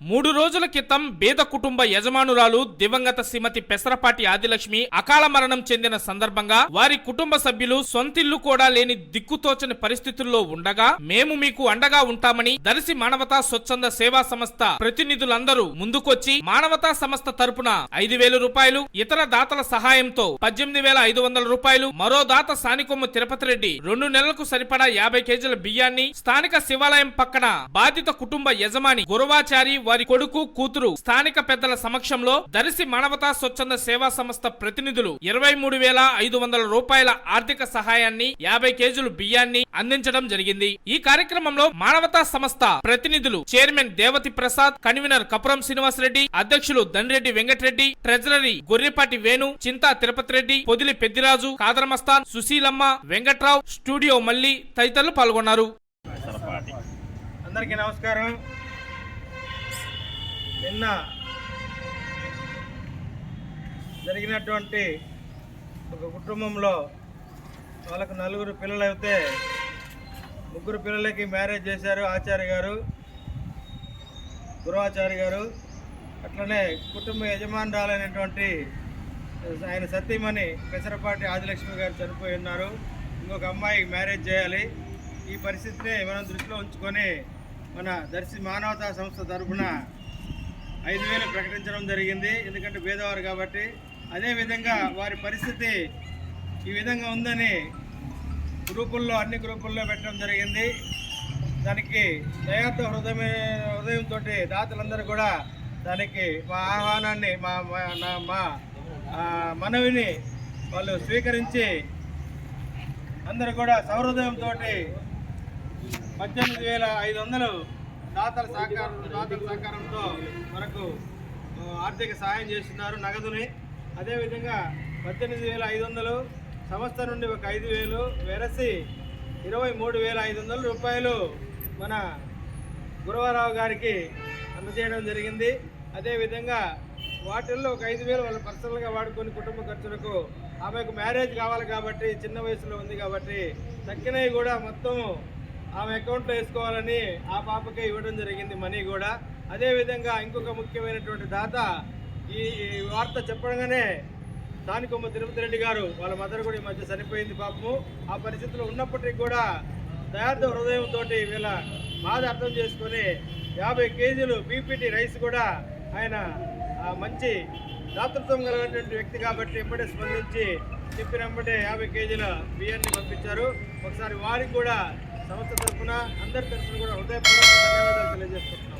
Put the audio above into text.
మూడు రోజుల క్రితం బీద కుటుంబ యజమానురాలు దివంగత శ్రీమతి పెసరపాటి ఆదిలక్ష్మి అకాల మరణం చెందిన సందర్భంగా వారి కుటుంబ సభ్యులు సొంతిల్లు కూడా లేని దిక్కుతోచని పరిస్థితుల్లో ఉండగా మేము మీకు అండగా ఉంటామని దర్శి మానవతా స్వచ్ఛంద సేవా సంస్థ ప్రతినిధులందరూ ముందుకొచ్చి మానవతా సంస్థ తరపున ఐదు వేల రూపాయలు ఇతర దాతల సహాయంతో పద్దెనిమిది వేల ఐదు వందల రూపాయలు మరో దాత సానికొమ్మ తిరుపతి రెడ్డి రెండు నెలలకు సరిపడా యాభై కేజీల బియ్యాన్ని స్థానిక శివాలయం పక్కన బాధిత కుటుంబ యజమాని గురవాచారి వారి కొడుకు కూతురు స్థానిక పెద్దల సమక్షంలో దరిసి మానవతా స్వచ్ఛంద సేవా సంస్థ ప్రతినిధులు ఇరవై మూడు వేల ఐదు వందల రూపాయల ఆర్థిక సహాయాన్ని యాభై కేజీలు బియ్యాన్ని అందించడం జరిగింది. ఈ కార్యక్రమంలో మానవతా సంస్థ ప్రతినిధులు చైర్మన్ దేవతి ప్రసాద్ కన్వీనర్ కపురం శ్రీనివాస్ రెడ్డి అధ్యక్షులు దన్రెడ్డి వెంకటరెడ్డి ట్రెజరీ గొర్రెపాటి వేణు చింతా తిరుపతి రెడ్డి పొదిలి పెద్దిరాజు కాదరమస్తాన్ సుశీలమ్మ వెంకట్రావు స్టూడియో మల్లి తదితరులు పాల్గొన్నారు. అందరికీ నమస్కారం. నిన్న జరిగినటువంటి ఒక కుటుంబంలో వాళ్ళకు నలుగురు పిల్లలు అయితే ముగ్గురు పిల్లలకి మ్యారేజ్ చేశారు. ఆచార్య గారు గురువాచార్య గారు అట్లనే కుటుంబ యజమానురాలైనటువంటి ఆయన సతీమణి పెసరపాటి ఆదిలక్ష్మి గారు చనిపోయి ఉన్నారు. ఇంకొక అమ్మాయి మ్యారేజ్ చేయాలి. ఈ పరిస్థితిని మనం దృష్టిలో ఉంచుకొని మన దర్శి మానవతా సంస్థ తరఫున ఐదు వేలు ప్రకటించడం జరిగింది. ఎందుకంటే పేదవారు కాబట్టి. అదేవిధంగా వారి పరిస్థితి ఈ విధంగా ఉందని గ్రూపుల్లో అన్ని గ్రూపుల్లో పెట్టడం జరిగింది. దానికి దయార్థ హృదయమే హృదయంతో దాతలందరూ కూడా దానికి మా ఆహ్వానాన్ని మా మా- నా- మా మనవిని వాళ్ళు స్వీకరించి అందరూ కూడా సౌహృదయంతో పద్దెనిమిది వేల ఐదు వందలు దాతల సహకారం దాతల సహకారంతో మనకు ఆర్థిక సహాయం చేస్తున్నారు నగదుని. అదేవిధంగా పద్దెనిమిది వేల ఐదు వందలు సంస్థ నుండి ఒక ఐదు వేలు వెరసి ఇరవై మూడు వేల ఐదు వందల రూపాయలు మన గురవరావు గారికి అందజేయడం జరిగింది. అదేవిధంగా వాటిల్లో ఒక ఐదు వేలు వాళ్ళు పర్సనల్గా వాడుకొని కుటుంబ ఖర్చులకు ఆమెకు మ్యారేజ్ కావాలి కాబట్టి చిన్న వయసులో ఉంది కాబట్టి తక్కినవి కూడా మొత్తం ఆమె అకౌంట్లో వేసుకోవాలని ఆ పాపకే ఇవ్వడం జరిగింది మనీ కూడా. అదేవిధంగా ఇంకొక ముఖ్యమైనటువంటి దాత ఈ వార్త చెప్పడంగానే స్థానికొమ్మ తిరుపతి రెడ్డి గారు వాళ్ళ మదర్ కూడా ఈ మధ్య చనిపోయింది పాపము. ఆ పరిస్థితిలో ఉన్నప్పటికీ కూడా దయార్థ హృదయంతో వీళ్ళ బాధ అర్థం చేసుకొని యాభై కేజీలు బీపీటీ రైస్ కూడా ఆయన మంచి దాతృత్వం కలిగినటువంటి వ్యక్తి కాబట్టి ఎంబడే స్పందించి చెప్పినప్పుడే యాభై కేజీల బియ్యాన్ని పంపించారు. ఒకసారి వారికి కూడా సంస్థ తరఫున అందరి తరఫున కూడా హృదయపూర్వక ధన్యవాదాలు తెలియజేసుకుంటున్నాం.